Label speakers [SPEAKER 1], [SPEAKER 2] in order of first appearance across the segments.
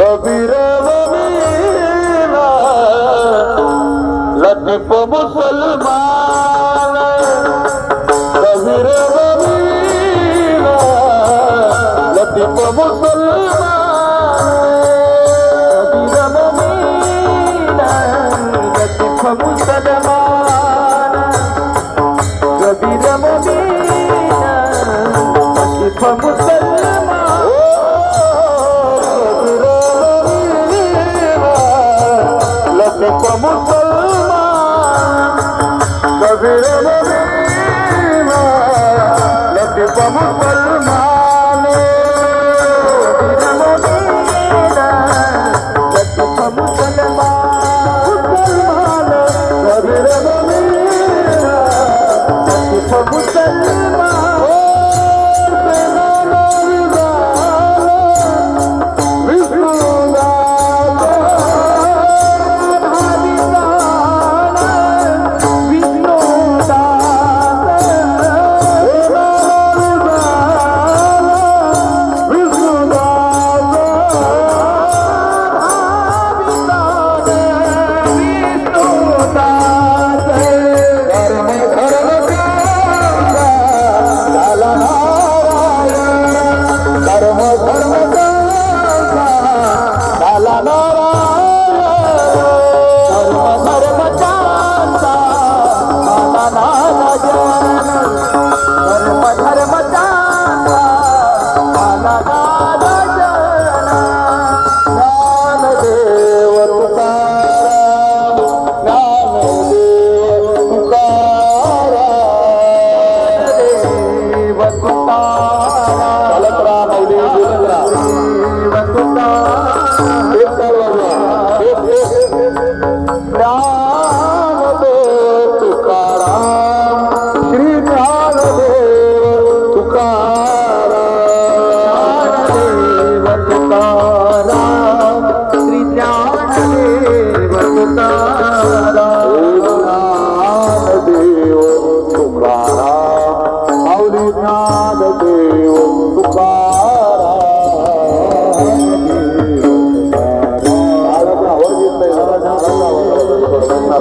[SPEAKER 1] कबीर ममीना लतीफ मुसलमान कबीर ममीना लतीफ मुसलमान
[SPEAKER 2] कबीर ममीना लतीफ मुसलमान.
[SPEAKER 1] मुसलमान कभी रब नसीब मुसलमान
[SPEAKER 2] 哒哒哒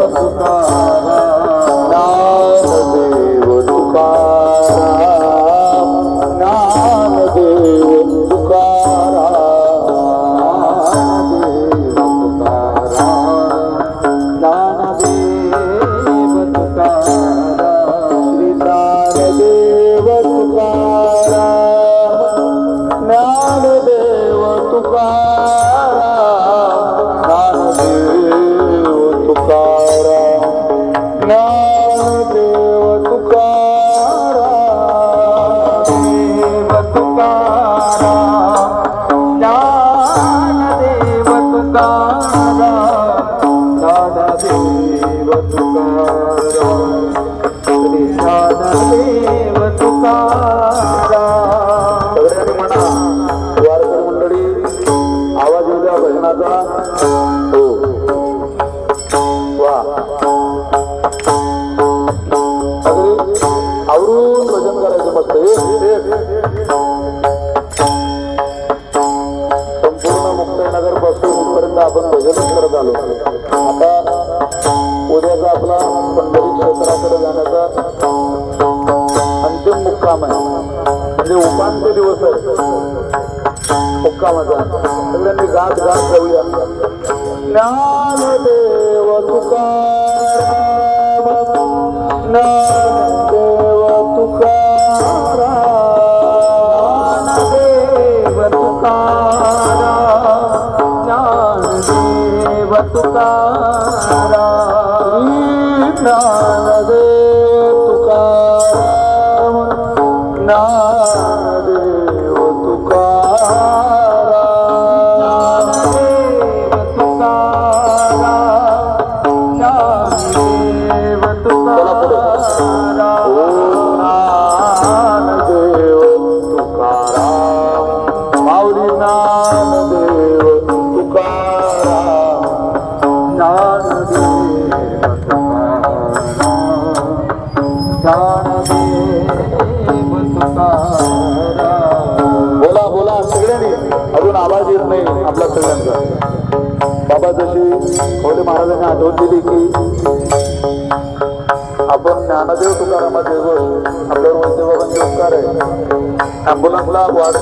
[SPEAKER 2] আল্লাহ
[SPEAKER 1] सगळ्यांनी म्हणा वारकरी मंडळी आवाज येऊ द्या भजनाचा हो वा आवरून भजन करायचं मस्त संपूर्ण मुक्ताईनगरपासून इथपर्यंत आपण भजन करत आलो आता उद्याचा आपला पंढरी क्षेत्राकडे जाण्याचा अंतिम मुक्काम आहे. म्हणजे उपांत्य दिवस आहे. मुक्कामाचा. सगळ्यांनी गात गात जाऊया ज्ञानदेव तुकाराम. ज्ञानदेव तुकाराम.
[SPEAKER 2] ज्ञानदेव तुकाराम. ज्ञानदेव तुकाराम. बोला
[SPEAKER 1] बोला सगळ्यांनी. अजून आवाज येत नाही आपला सगळ्यांचा. बाबा जशी खोले महाराजांनी आठवण दिली की आपण ज्ञानदेव तुकारामाचे आपल्यावर वैद्यबाबांचे उपकार आहे. अँबुलन्सला वाढ